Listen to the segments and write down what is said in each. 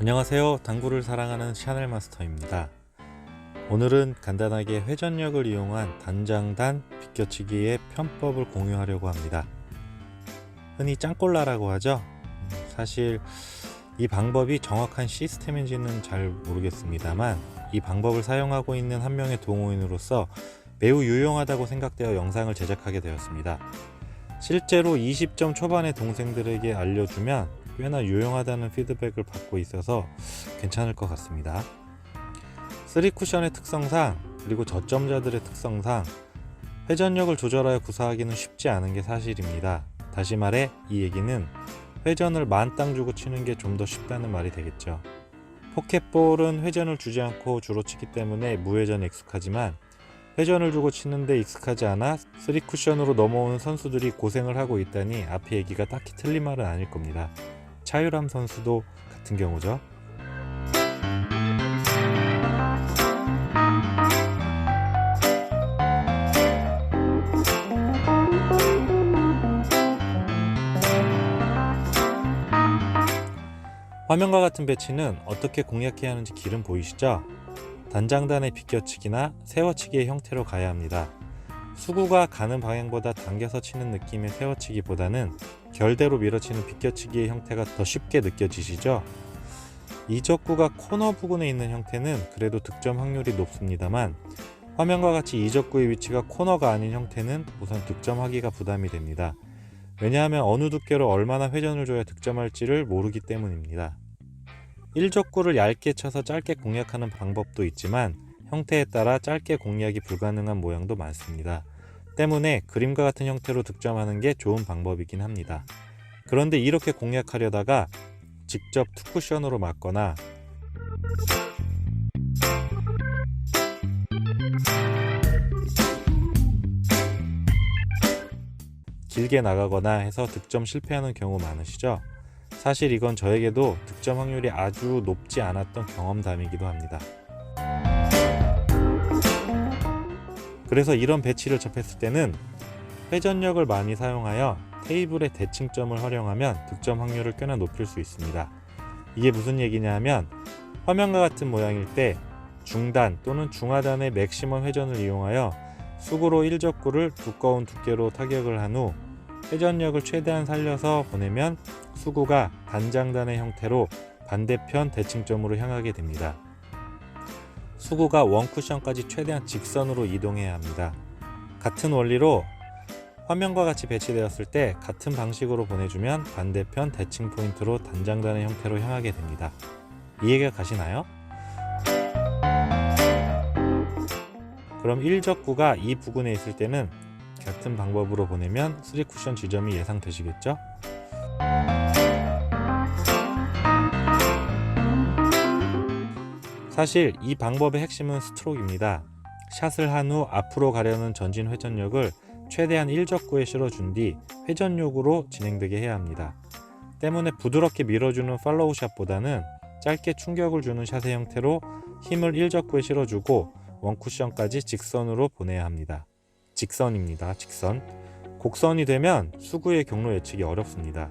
안녕하세요. 당구를 사랑하는 샤넬 마스터입니다. 오늘은 간단하게 회전력을 이용한 단장단 비껴치기의 편법을 공유하려고 합니다. 흔히 짱꼴라라고 하죠. 음, 사실 이 방법이 정확한 시스템인지는 잘 모르겠습니다만 이 방법을 사용하고 있는 한 명의 동호인으로서 매우 유용하다고 생각되어 영상을 제작하게 되었습니다. 실제로 20점 초반의 동생들에게 알려주면 꽤나 유용하다는 피드백을 받고 있어서 괜찮을 것 같습니다. 3쿠션의 특성상 그리고 저점자들의 특성상 회전력을 조절하여 구사하기는 쉽지 않은 게 사실입니다. 다시 말해 이 얘기는 회전을 만땅 주고 치는 게 좀 더 쉽다는 말이 되겠죠. 포켓볼은 회전을 주지 않고 주로 치기 때문에 무회전에 익숙하지만 회전을 주고 치는데 익숙하지 않아 3쿠션으로 넘어오는 선수들이 고생을 하고 있다니 앞의 얘기가 딱히 틀린 말은 아닐 겁니다. 차유람 선수도 같은 경우죠. 화면과 같은 배치는 어떻게 공략해야 하는지 길은 보이시죠? 단장단의 비껴치기나 세워치기의 형태로 가야 합니다. 수구가 가는 방향보다 당겨서 치는 느낌의 세워치기보다는 결대로 밀어치는 비껴치기의 형태가 더 쉽게 느껴지시죠? 이적구가 코너 부근에 있는 형태는 그래도 득점 확률이 높습니다만 화면과 같이 이적구의 위치가 코너가 아닌 형태는 우선 득점하기가 부담이 됩니다. 왜냐하면 어느 두께로 얼마나 회전을 줘야 득점할지를 모르기 때문입니다. 1적구를 얇게 쳐서 짧게 공략하는 방법도 있지만 형태에 따라 짧게 공략이 불가능한 모양도 많습니다. 때문에 그림과 같은 형태로 득점하는 게 좋은 방법이긴 합니다. 그런데 이렇게 공략하려다가 직접 투쿠션으로 맞거나 길게 나가거나 해서 득점 실패하는 경우 많으시죠? 사실 이건 저에게도 득점 확률이 아주 높지 않았던 경험담이기도 합니다. 그래서 이런 배치를 접했을 때는 회전력을 많이 사용하여 테이블의 대칭점을 활용하면 득점 확률을 꽤나 높일 수 있습니다. 이게 무슨 얘기냐 하면 화면과 같은 모양일 때 중단 또는 중하단의 맥시멈 회전을 이용하여 수구로 1적구를 두꺼운 두께로 타격을 한 후 회전력을 최대한 살려서 보내면 수구가 단장단의 형태로 반대편 대칭점으로 향하게 됩니다. 수구가 원쿠션까지 최대한 직선으로 이동해야 합니다. 같은 원리로 화면과 같이 배치되었을 때 같은 방식으로 보내주면 반대편 대칭 포인트로 단장단의 형태로 향하게 됩니다. 이해가 가시나요? 그럼 1적구가 이 부근에 있을 때는 같은 방법으로 보내면 3쿠션 지점이 예상되시겠죠? 사실 이 방법의 핵심은 스트로크입니다. 샷을 한 후 앞으로 가려는 전진 회전력을 최대한 1적구에 실어준 뒤 회전력으로 진행되게 해야 합니다. 때문에 부드럽게 밀어주는 팔로우 샷보다는 짧게 충격을 주는 샷의 형태로 힘을 1적구에 실어주고 원쿠션까지 직선으로 보내야 합니다. 직선입니다. 직선. 곡선이 되면 수구의 경로 예측이 어렵습니다.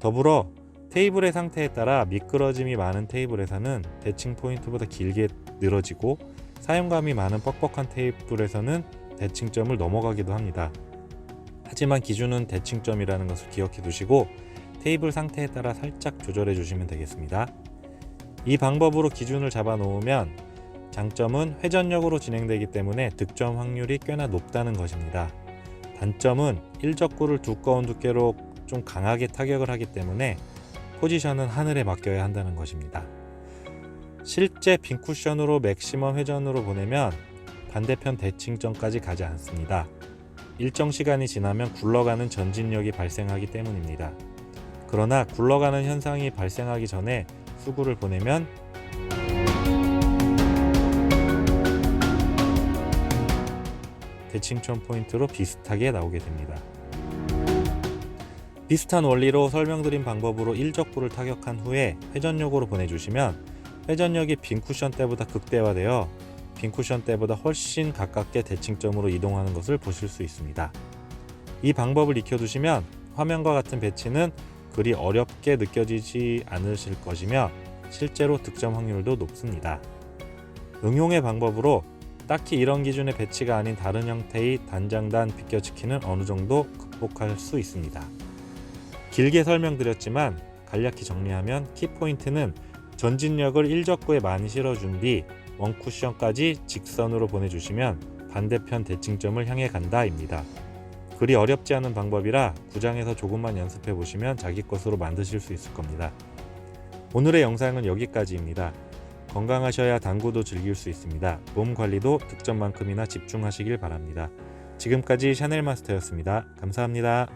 더불어 테이블의 상태에 따라 미끄러짐이 많은 테이블에서는 대칭 포인트보다 길게 늘어지고 사용감이 많은 뻑뻑한 테이블에서는 대칭점을 넘어가기도 합니다. 하지만 기준은 대칭점이라는 것을 기억해 두시고 테이블 상태에 따라 살짝 조절해 주시면 되겠습니다. 이 방법으로 기준을 잡아 놓으면 장점은 회전력으로 진행되기 때문에 득점 확률이 꽤나 높다는 것입니다. 단점은 1적구를 두꺼운 두께로 좀 강하게 타격을 하기 때문에 포지션은 하늘에 맡겨야 한다는 것입니다. 실제 빈 쿠션으로 맥시멈 회전으로 보내면 반대편 대칭점까지 가지 않습니다. 일정 시간이 지나면 굴러가는 전진력이 발생하기 때문입니다. 그러나 굴러가는 현상이 발생하기 전에 수구를 보내면 대칭점 포인트로 비슷하게 나오게 됩니다. 비슷한 원리로 설명드린 방법으로 1적구를 타격한 후에 회전력으로 보내주시면 회전력이 빈 쿠션 때보다 극대화되어 빈 쿠션 때보다 훨씬 가깝게 대칭점으로 이동하는 것을 보실 수 있습니다. 이 방법을 익혀두시면 화면과 같은 배치는 그리 어렵게 느껴지지 않으실 것이며 실제로 득점 확률도 높습니다. 응용의 방법으로 딱히 이런 기준의 배치가 아닌 다른 형태의 단장단 비껴치기는 어느 정도 극복할 수 있습니다. 길게 설명드렸지만 간략히 정리하면 키포인트는 전진력을 1적구에 많이 실어준 뒤 원쿠션까지 직선으로 보내주시면 반대편 대칭점을 향해 간다입니다. 그리 어렵지 않은 방법이라 구장에서 조금만 연습해 보시면 자기 것으로 만드실 수 있을 겁니다. 오늘의 영상은 여기까지입니다. 건강하셔야 당구도 즐길 수 있습니다. 몸 관리도 득점만큼이나 집중하시길 바랍니다. 지금까지 샤넬 마스터였습니다. 감사합니다.